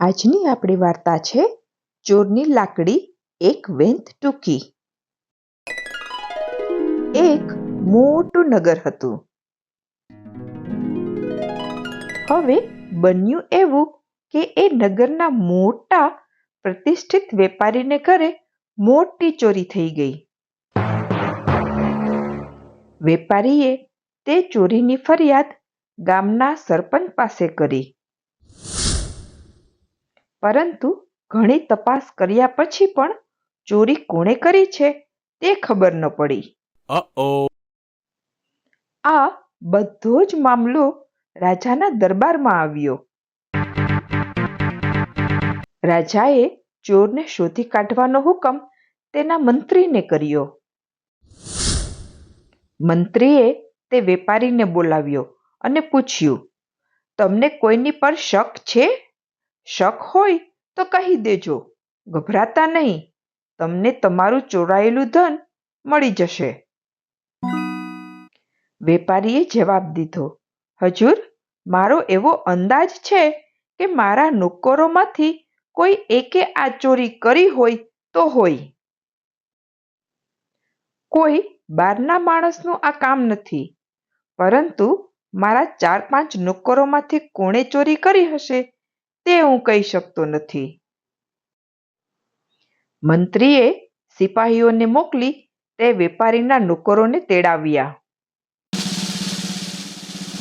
આજની આપણી વાર્તા છે, ચોરની લાકડી, એક વેંત ટૂંકી. એક મોટું નગર હતું. હવે બન્યું એવું કે એ નગરના મોટા પ્રતિષ્ઠિત વેપારીને ઘરે મોટી ચોરી થઈ ગઈ. વેપારીએ તે ચોરીની ફરિયાદ ગામના સરપંચ પાસે કરી. પરંતુ ઘણી તપાસ કર્યા પછી પણ ચોરી કોણે કરી છે તે ખબર ન પડી. આ બધો જ મામલો રાજાના દરબારમાં આવ્યો. રાજાએ ચોરને શોધી કાઢવાનો હુકમ તેના મંત્રીને કર્યો. મંત્રીએ તે વેપારીને બોલાવ્યો અને પૂછ્યું તમને કોઈની પર શક છે? શક હોય તો કહી દેજો. ગભરાતા નહીં. તમને તમારું ચોરાયેલું ધન મળી જશે. વેપારીએ જવાબ દીધો, હજુર, મારો એવો અંદાજ છે કે મારા નોકરોમાંથી કોઈ એકે આ ચોરી કરી હોય તો હોય. કોઈ બહારના માણસનું આ કામ નથી. પરંતુ મારા ચાર પાંચ નોકરોમાંથી કોણે ચોરી કરી હશે તે હું કહી શકતો નથી. મંત્રીએ સિપાહીઓને મોકલી તે વેપારીના નોકરોને તેડાવ્યા.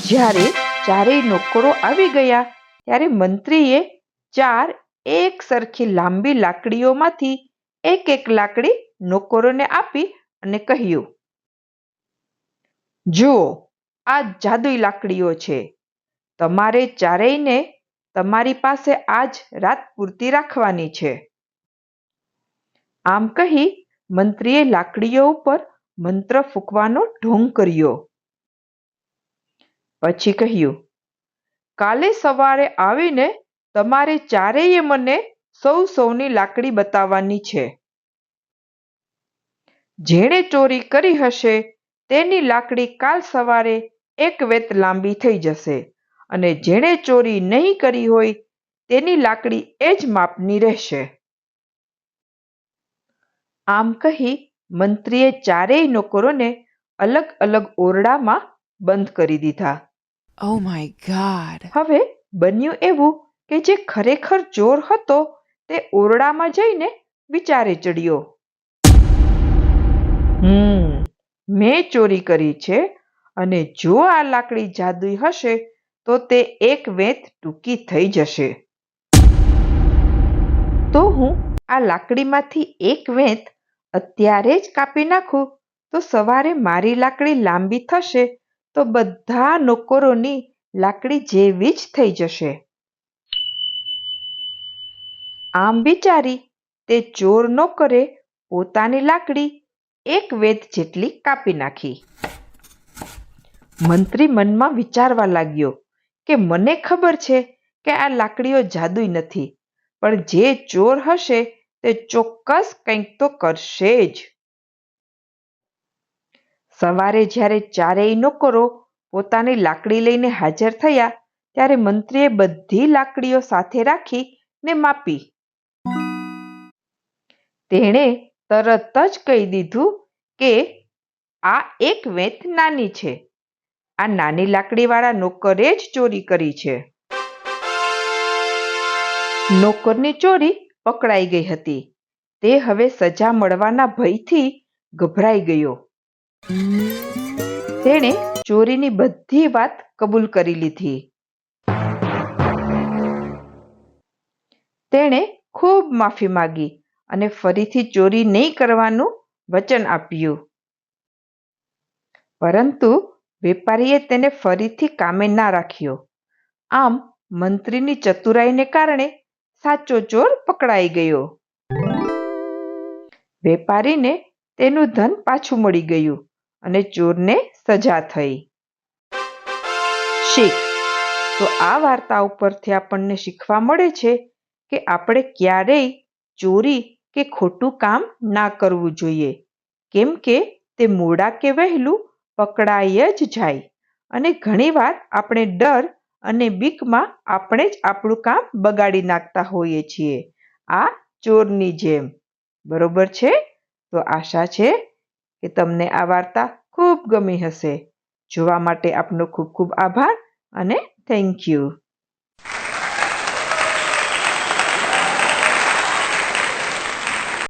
જ્યારે ચારેય નોકરો આવી ગયા, ત્યારે મંત્રીએ ચાર એક સરખી લાંબી લાકડીઓમાંથી એક એક લાકડી નોકરોને આપી અને કહ્યું, જુઓ, આ જાદુઈ લાકડીઓ છે. તમારે ચારેયને તમારી પાસે આજ રાત પૂરતી રાખવાની છે. આમ કહી મંત્રીએ લાકડીઓ ઉપર મંત્ર ફૂંકવાનો ઢોંગ કર્યો. પછી કહ્યું, કાલે સવારે આવીને તમારે ચારેય મને સૌ સૌની લાકડી બતાવવાની છે. જેણે ચોરી કરી હશે તેની લાકડી કાલ સવારે એક વેત લાંબી થઈ જશે. અને જેણે ચોરી નહીં કરી હોય તેની લાકડી એ જ માપની રહેશે. આમ કહી મંત્રીએ ચારેય નોકરોને અલગ અલગ ઓરડામાં બંધ કરી દીધા. Oh my god. હવે બન્યું એવું કે જે ખરેખર ચોર હતો તે ઓરડામાં જઈને વિચારે ચડ્યો. હમ મેં ચોરી કરી છે અને જો આ લાકડી જાદુઈ હશે તો તે એક વેત ટૂંકી થઈ જશે. તો હું આ લાકડીમાંથી એક વેત અત્યારે જ કાપી નાખું. તો સવારે મારી લાકડી લાંબી થશે તો બધા નોકરોની લાકડી જેવી જ થઈ જશે. આમ વિચારી તે ચોર નોકરે પોતાની લાકડી એક વેત જેટલી કાપી નાખી. મંત્રી મનમાં વિચારવા લાગ્યો કે મને ખબર છે કે આ લાકડીઓ જાદુઈ નથી, પણ જે ચોર હશે તે ચોક્કસ કંઈક તો કરશે જ. સવારે જ્યારે ચારેય નોકરો પોતાની લાકડી લઈને હાજર થયા, ત્યારે મંત્રીએ બધી લાકડીઓ સાથે રાખીને માપી. તેણે તરત જ કહી દીધું કે આ એક વેત નાની છે. આ નાની લાકડીવાળા નોકરે જ ચોરી કરી છે. નોકરની ચોરી પકડાઈ ગઈ હતી. તે હવે સજા મળવાના ભયથી ગભરાઈ ગયો. તેણે ચોરીની બધી વાત કબૂલ કરી લીધી. તેણે ખૂબ માફી માગી અને ફરીથી ચોરી નહીં કરવાનું વચન આપ્યું. પરંતુ વેપારીએ તેને ફરીથી કામે ના રાખ્યો. આમ મંત્રીની ચતુરાઈને કારણે સાચો ચોર પકડાઈ ગયો. વેપારીને તેનું ધન પાછું મળી ગયું અને ચોરને સજા થઈ. શીખ. તો આ વાર્તા ઉપરથી આપણને શીખવા મળે છે કે આપણે ક્યારેય ચોરી કે ખોટું કામ ના કરવું જોઈએ. કેમ કે તે મોડા કે વહેલું પકડાઈ જ જાય. અને ઘણીવાર આપણે ડર અને બીકમાં આપણે જ આપણું કામ બગાડી નાખતા હોઈએ છીએ. આ ચોરની જેમ. બરોબર છે? તો આશા છે કે તમને આ વાર્તા ખૂબ ગમી હશે. જોવા માટે આપનો ખૂબ ખૂબ આભાર અને થેન્ક યુ.